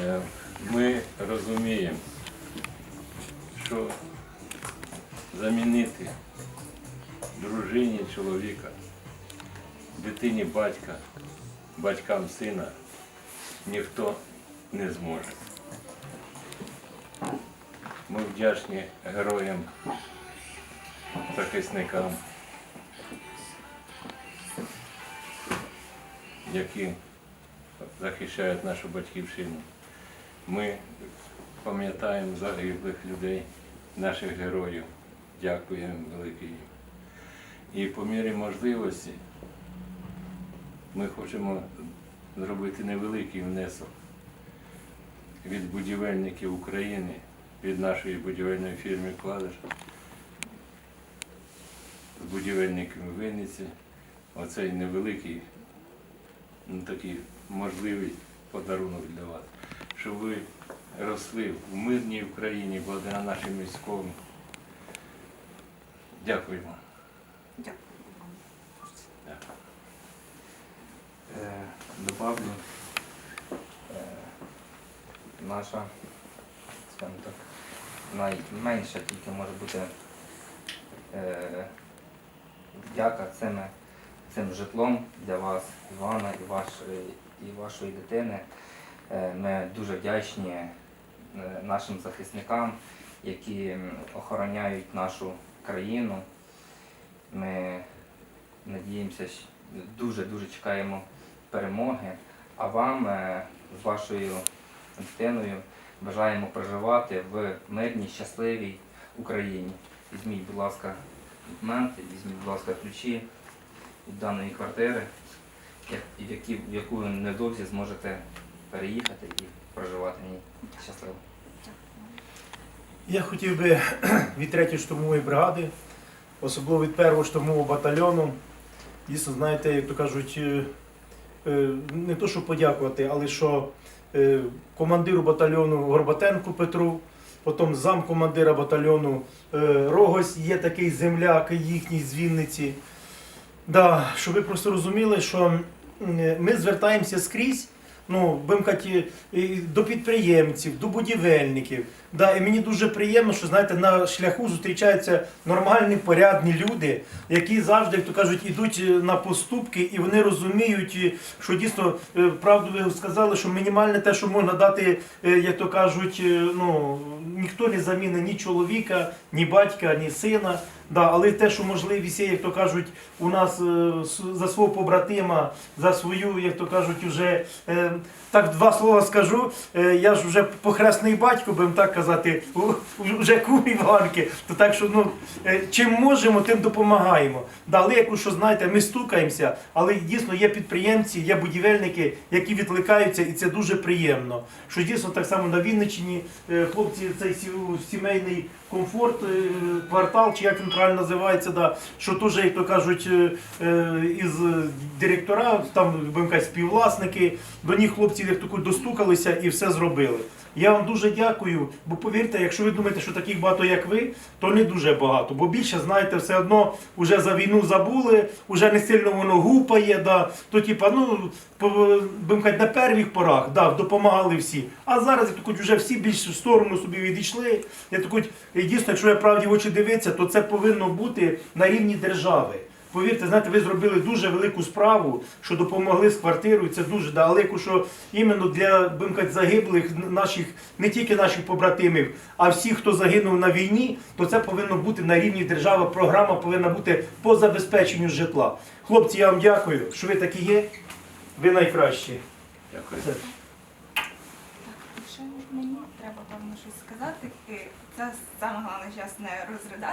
Е, Ми розуміємо, що замінити дружині чоловіка, дитині батька, батькам сина ніхто не зможе. Ми вдячні героям, захисникам, які захищають нашу батьківщину. Ми пам'ятаємо загиблих людей, наших героїв. Дякуємо велике їм. І по мірі можливості ми хочемо зробити невеликий внесок від будівельників України, від нашої будівельної фірми Кладиш, з будівельниками Винниці. Оцей невеликий, ну такий можливий подарунок для вас, щоб ви росли в мирній Україні благодаря нашим військовим. Дякую. Дякую. Е, добавлю, е, наша, скажімо так, найменша тільки може бути е, вдяка цим, цим житлом для вас, Івана і вашої, і вашої дитини. Е, Ми дуже вдячні е, нашим захисникам, які охороняють нашу країну. Ми надіємося, дуже-дуже чекаємо перемоги. А вам е, з вашою дитиною бажаємо проживати в мирній, щасливій Україні. Візьміть, будь ласка, документи, візьміть, будь ласка, ключі від даної квартири, в яку ви невдовзі зможете переїхати і проживати в ній щасливо. Я хотів би від 3-ї штурмової бригади, особливо від 1-го штурмового батальйону. Дійсно, знаєте, як то кажуть, е, е, не то, що подякувати, але що е, командиру батальйону Горбатенку Петру, потім замкомандира батальйону Рогось, є такий земляк їхній з Вінниці. Да, щоб ви просто розуміли, що ми звертаємося скрізь, ну, будемо до підприємців, до будівельників. Да, і мені дуже приємно, що знаєте, на шляху зустрічаються нормальні, порядні люди, які завжди, як то кажуть, ідуть е, на поступки, і вони розуміють, е, що дійсно е, правду ви сказали, що мінімальне те, що можна дати, як то кажуть, ну ніхто не замінить ні чоловіка, ні батька, ні сина. Да, але те, що можливість є, як то кажуть, у нас е, за свого побратима, за свою, як то кажуть, уже е, так два слова скажу. Е, я ж вже похресний батько, будемо так казати, вже кум Іванки. То так що ну е, чим можемо, тим допомагаємо. Да, але як що знаєте, ми стукаємося, але дійсно є підприємці, є будівельники, які відкликаються, і це дуже приємно. Що дійсно так само на Вінниччині е, хлопці цей сімейний комфорт, е, квартал, чи як він правильно називається, да, що теж, як то кажуть, е, е, із директора, там казати, співвласники, до них хлопці як то достукалися і все зробили. Я вам дуже дякую, бо повірте, якщо ви думаєте, що таких багато, як ви, то не дуже багато. Бо більше, знаєте, все одно вже за війну забули, вже не сильно воно гупає, да, то типа, ну, будемо казати, на первих порах да, допомагали всі. А зараз, як то вже всі більш в сторону собі відійшли. Я так дійсно, якщо я правді в очі дивитися, то це повинно бути на рівні держави. Повірте, знаєте, ви зробили дуже велику справу, що допомогли з квартирою. Це дуже далеко, що іменно для будемо загиблих наших, не тільки наших побратимів, а всіх, хто загинув на війні, то це повинно бути на рівні держави. Програма повинна бути по забезпеченню житла. Хлопці, я вам дякую, що ви такі є. Ви найкращі. Дякую. Все. Так, ще мені треба певно щось сказати. Е, Це саме головне зараз не розридати.